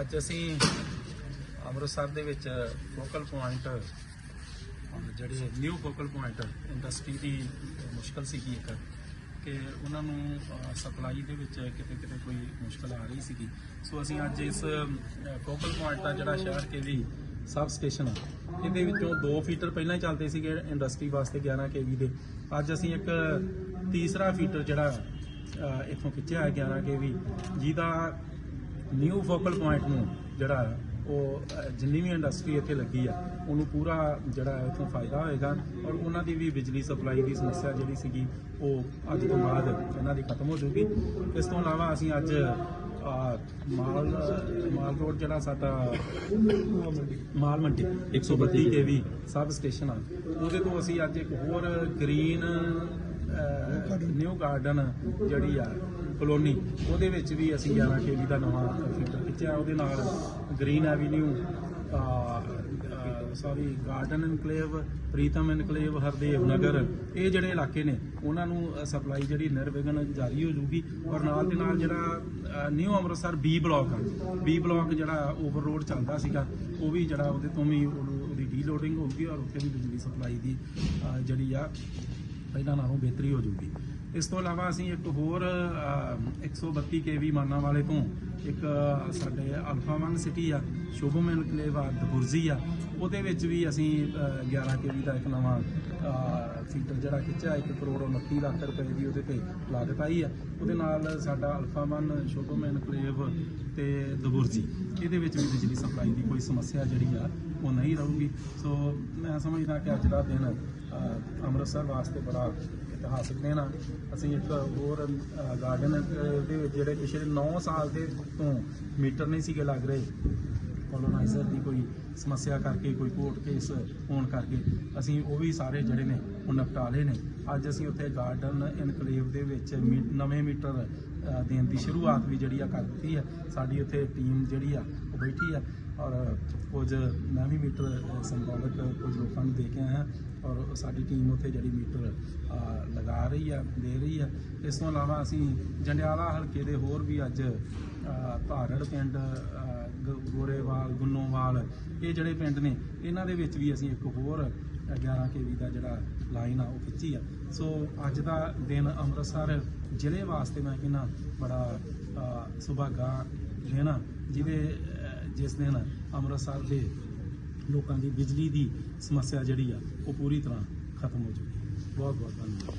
ਅੱਜ ਅਸੀਂ ਅੰਮ੍ਰਿਤਸਰ ਦੇ ਵਿੱਚ ਫੋਕਲ ਪੁਆਇੰਟ ਜਿਹੜੇ ਨਿਊ ਫੋਕਲ ਪੁਆਇੰਟ ਇੰਡਸਟਰੀ ਦੀ ਮੁਸ਼ਕਲ ਸੀਗੀ ਇੱਕ ਕਿ ਉਹਨਾਂ ਨੂੰ ਸਪਲਾਈ ਦੇ ਵਿੱਚ ਕਿਤੇ ਕਿਤੇ ਕੋਈ ਮੁਸ਼ਕਲ ਆ ਰਹੀ ਸੀਗੀ। ਸੋ ਅਸੀਂ ਅੱਜ ਇਸ ਫੋਕਲ ਪੁਆਇੰਟ ਦਾ ਜਿਹੜਾ ਸ਼ਹਿਰ ਕੇ ਵੀ ਸਬ ਸਟੇਸ਼ਨ ਇਹਦੇ ਵਿੱਚੋਂ ਦੋ ਫੀਟਰ ਪਹਿਲਾਂ ਹੀ ਚੱਲਦੇ ਸੀਗੇ ਇੰਡਸਟਰੀ ਵਾਸਤੇ 11 ਕੇਵੀ ਦੇ। ਅੱਜ ਅਸੀਂ ਇੱਕ ਤੀਸਰਾ ਫੀਟਰ ਜਿਹੜਾ ਅ, ਇੱਥੋਂ ਖਿੱਚਿਆ ਹੈ 11 ਕੇਵੀ ਜਿਹਦਾ ਨਿਊ ਫੋਕਲ ਪੁਆਇੰਟ ਨੂੰ ਜਿਹੜਾ ਹੈ, ਉਹ ਜਿੰਨੀ ਵੀ ਇੰਡਸਟਰੀ ਇੱਥੇ ਲੱਗੀ ਆ ਉਹਨੂੰ ਪੂਰਾ ਜਿਹੜਾ ਹੈ ਇੱਥੋਂ ਫਾਇਦਾ ਹੋਏਗਾ ਔਰ ਉਹਨਾਂ ਦੀ ਵੀ ਬਿਜਲੀ ਸਪਲਾਈ ਦੀ ਸਮੱਸਿਆ ਜਿਹੜੀ ਸੀਗੀ ਉਹ ਅੱਜ ਤੋਂ ਬਾਅਦ ਇਹਨਾਂ ਦੀ ਖਤਮ ਹੋ ਜਾਊਗੀ। ਇਸ ਤੋਂ ਇਲਾਵਾ ਅਸੀਂ ਅੱਜ ਮਾਲ ਮਾਲ ਰੋਡ ਜਿਹੜਾ ਸਾਡਾ ਮਾਲ ਮੰਡੀ 132 ਕੇਵੀ ਸਬ ਸਟੇਸ਼ਨ ਆ ਉਹਦੇ ਤੋਂ ਅਸੀਂ ਅੱਜ ਇੱਕ ਹੋਰ ਗ੍ਰੀਨ ਨਿਊ ਗਾਰਡਨ ਜਿਹੜੀ ਆ ਕਲੋਨੀ, ਉਹਦੇ ਵਿੱਚ ਵੀ ਅਸੀਂ 11 ਕੇਵੀ ਦਾ ਨਵਾਂ ਫਿਲਟਰ ਖਿੱਚਿਆ, ਉਹਦੇ ਨਾਲ green avenue sorry garden enclave Pritam enclave Hardev Nagar, ਇਹ ਜਿਹੜੇ ਇਲਾਕੇ ਨੇ, ਉਹਨਾਂ ਨੂੰ ਸਪਲਾਈ ਜਿਹੜੀ ਨਿਰਵਿਘਨ ਜਾਰੀ ਹੋ ਜੂਗੀ ਔਰ ਨਾਲ ਦੇ ਨਾਲ ਜਿਹੜਾ ਨਿਊ ਅੰਮ੍ਰਿਤਸਰ ਬੀ ਬਲਾਕ ਆ ਬੀ ਬਲਾਕ ਜਿਹੜਾ ਓਵਰਲੋਡ ਚੱਲਦਾ ਸੀਗਾ, ਉਹ ਵੀ ਜਿਹੜਾ ਉਹਦੇ ਤੋਂ ਵੀ ਉਹਦੀ ਡੀਲੋਡਿੰਗ ਹੋਊਗੀ ਔਰ ਉੱਥੇ ਵੀ ਬਿਜਲੀ ਸਪਲਾਈ ਦੀ ਜਿਹੜੀ ਆ ਪਹਿਲਾਂ ਨਾਲੋਂ ਬਿਹਤਰੀ ਹੋ ਜੂਗੀ। ਇਸ ਤੋਂ ਇਲਾਵਾ ਅਸੀਂ ਇੱਕ ਹੋਰ ਅਹ, 132 ਕੇਵੀ ਮਾਨਾ ਵਾਲੇ ਤੋਂ ਇੱਕ ਸਾਡੇ ਅਲਫਾ 1 ਸਿਟੀ ਆ ਸ਼ੁਭਮ ਇਨਕਲੇਵ ਆ ਦਬੁਰਜੀ ਆ ਉਹਦੇ ਵਿੱਚ ਵੀ ਅਸੀਂ ਅਹ, 11 ਕੇਵੀ ਦਾ ਇੱਕ ਨਵਾਂ ਸੀਟਰ ਜਿਹੜਾ ਖਿੱਚਿਆ 1 ਕਰੋੜ 29 ਲੱਖ ਰੁਪਏ ਦੀ ਉਹਦੇ ਤੇ ਲਾਗਤ ਆਈ ਆ। ਉਹਦੇ ਨਾਲ ਸਾਡਾ ਅਲਫਾ 1 ਸ਼ੁਭਮ ਐਨਕਲੇਵ ਤੇ ਦਬੁਰਜੀ ਇਹਦੇ ਵਿੱਚ ਵੀ ਬਿਜਲੀ ਸਪਲਾਈ ਦੀ ਕੋਈ ਸਮੱਸਿਆ ਜਿਹੜੀ ਆ, ਉਹ ਨਹੀਂ ਰਹੂਗੀ। ਸੋ ਮੈਂ ਸਮਝਦਾ ਕਿ ਅੱਜ ਦਾ ਦਿਨ ਅੰਮ੍ਰਿਤਸਰ ਵਾਸਤੇ ਬੜਾ ਇਤਿਹਾਸਕ ਦਿਨ ਆ। ਅਸੀਂ ਇੱਕ ਹੋਰ ਗਾਰਡਨ ਦੇ ਜਿਹੜੇ ਪਿਛਲੇ 9 ਸਾਲ ਦੇ ਤੋਂ ਮੀਟਰ ਨਹੀਂ ਸੀਗੇ ਲੱਗ ਰਹੇ ਕੋਲੋਨਾਈਜ਼ਰ ਦੀ ਕੋਈ ਸਮੱਸਿਆ ਕਰਕੇ ਕੋਈ ਕੋਰਟ ਕੇਸ ਹੋਣ ਕਰਕੇ ਅਸੀਂ ਉਹ ਵੀ ਸਾਰੇ ਜਿਹੜੇ ਨੇ ਉਹ ਨਿਪਟਾ ਲਏ ਨੇ। ਅੱਜ ਅਸੀਂ ਉੱਥੇ ਗਾਰਡਨ ਇਨਕਲੇਵ ਦੇ ਵਿੱਚ ਮੀ- ਨਵੇਂ ਮੀਟਰ ਦੇਣ ਦੀ ਸ਼ੁਰੂਆਤ ਵੀ ਜਿਹੜੀ ਆ ਕਰ ਦਿੱਤੀ ਹੈ ਸਾਡੀ ਉੱਥੇ ਟੀਮ ਜਿਹੜੀ ਆ ਉਹ ਬੈਠੀ ਆ ਔਰ ਕੁਝ ਮੈਂ ਵੀ ਮੀਟਰ ਅ, ਕੁਝ ਲੋਕਾਂ ਨੂੰ ਦੇ ਕੇ ਆਇਆ ਔਰ ਸਾਡੀ ਟੀਮ ਉੱਥੇ ਜਿਹੜੀ ਮੀਟਰ ਲਗਾ ਰਹੀ ਆ ਦੇ ਰਹੀ ਆ। ਇਸ ਤੋਂ ਇਲਾਵਾ ਅਸੀਂ ਜੰਡਿਆਲਾ ਹਲਕੇ ਦੇ ਹੋਰ ਵੀ ਅੱਜ ਧਾਰੜ ਪਿੰਡ ਗ- ਗੋਰੇਵਾਲ, ਗੁੰਨੋਵਾਲ, ਇਹ ਜਿਹੜੇ ਪਿੰਡ ਨੇ, ਇਹਨਾਂ ਦੇ ਵਿੱਚ ਵੀ ਅਸੀਂ ਇੱਕ ਹੋਰ 11 ਕੇਵੀ ਦਾ ਜਿਹੜਾ ਲਾਈਨ ਆ, ਉਹ ਖਿੱਚੀ ਆ। ਸੋ ਅੱਜ ਦਾ ਦਿਨ ਅੰਮ੍ਰਿਤਸਰ ਜ਼ਿਲ੍ਹੇ ਵਾਸਤੇ ਮੈਂ ਕਹਿੰਦਾ ਬੜਾ ਸੁਭਾਗਾ ਦਿਨ ਆ ਜਿਹਦੇ ਜਿਸ ਦਿਨ ਅੰਮ੍ਰਿਤਸਰ ਦੇ ਲੋਕਾਂ ਦੀ ਬਿਜਲੀ ਦੀ ਸਮੱਸਿਆ ਜਿਹੜੀ ਆ, ਉਹ ਪੂਰੀ ਤਰ੍ਹਾਂ ਖਤਮ ਹੋ ਚੁੱਕੀ ਬਹੁਤ ਬਹੁਤ ਧੰਨਵਾਦ।